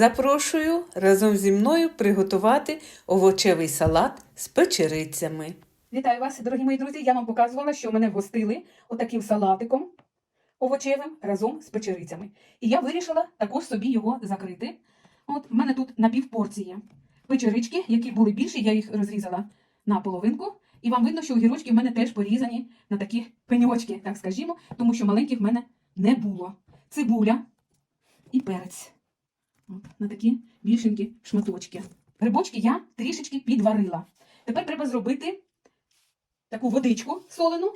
Запрошую разом зі мною приготувати овочевий салат з печерицями. Вітаю вас, дорогі мої друзі. Я вам показувала, що мене гостили отаким салатиком овочевим разом з печерицями. І я вирішила також собі його закрити. От в мене тут на півпорції печерички, які були більші, я їх розрізала на половинку. І вам видно, що огірочки в мене теж порізані на такі пеньочки, так скажімо, тому що маленьких в мене не було. Цибуля і перець. На такі більшенькі шматочки. Грибочки я трішечки підварила. Тепер треба зробити таку водичку солену,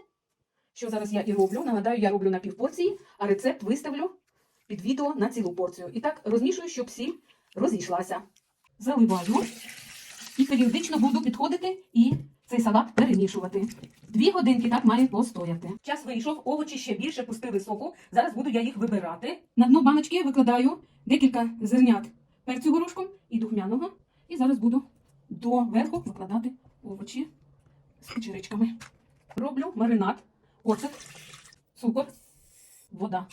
що зараз я і роблю. Нагадаю, я роблю на півпорції, а рецепт виставлю під відео на цілу порцію. І так розмішую, щоб сіль розійшлася. Заливаю і періодично буду підходити і цей салат перемішувати. Дві годинки так має постояти. Час вийшов, овочі ще більше пустили соку. Зараз буду я їх вибирати. На дно баночки викладаю декілька зернят перцю горошком і духмяного. І зараз буду доверху викладати овочі з печеричками. Роблю маринад, оцет, цукор, вода.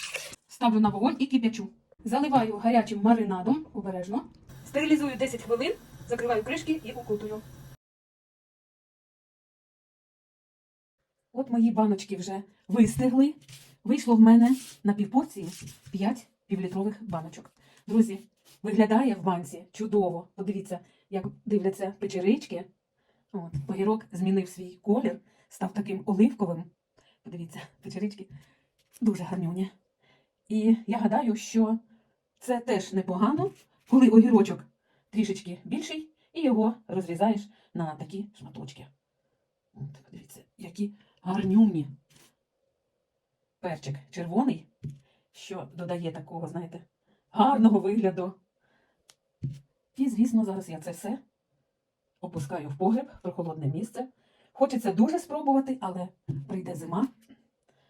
Ставлю на вогонь і кип'ячу. Заливаю гарячим маринадом обережно. Стерилізую 10 хвилин, закриваю кришки і укутую. От мої баночки вже вистигли. Вийшло в мене на півпорції 5 півлітрових баночок. Друзі, виглядає в банці чудово. Подивіться, як дивляться печерички. От, огірок змінив свій колір, став таким оливковим. Подивіться, печерички дуже гарнюні. І я гадаю, що це теж непогано, коли огірочок трішечки більший, і його розрізаєш на такі шматочки. От, подивіться, які гарнюні. Перчик червоний, що додає такого, знаєте, гарного вигляду. І, звісно, зараз я це все опускаю в погреб, прохолодне місце. Хочеться дуже спробувати, але прийде зима,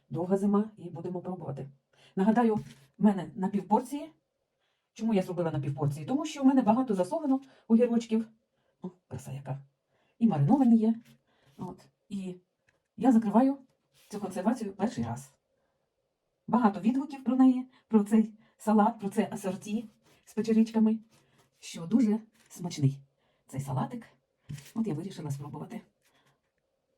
довга зима, і будемо пробувати. Nагадаю, в мене на півпорції. Чому я зробила на півпорції? Тому що в мене багато засолено огірочків. О, краса яка. І мариновані є. От. І я закриваю цю консервацію перший раз. Багато відгуків про неї, про цей салат, про це асорті з печеричками, що дуже смачний цей салатик. От я вирішила спробувати.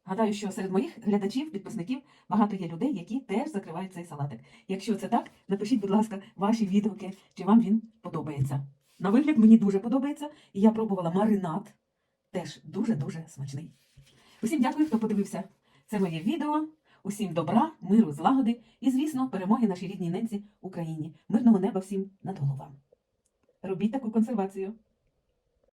Гадаю, що серед моїх глядачів, підписників багато є людей, які теж закривають цей салатик. Якщо це так, напишіть, будь ласка, ваші відгуки, чи вам він подобається. На вигляд мені дуже подобається, і я пробувала маринад. Теж дуже-дуже смачний. Усім дякую, хто подивився це моє відео. Усім добра, миру, злагоди і, звісно, перемоги нашій рідній ненці Україні. Мирного неба всім над головами. Робіть таку консервацію.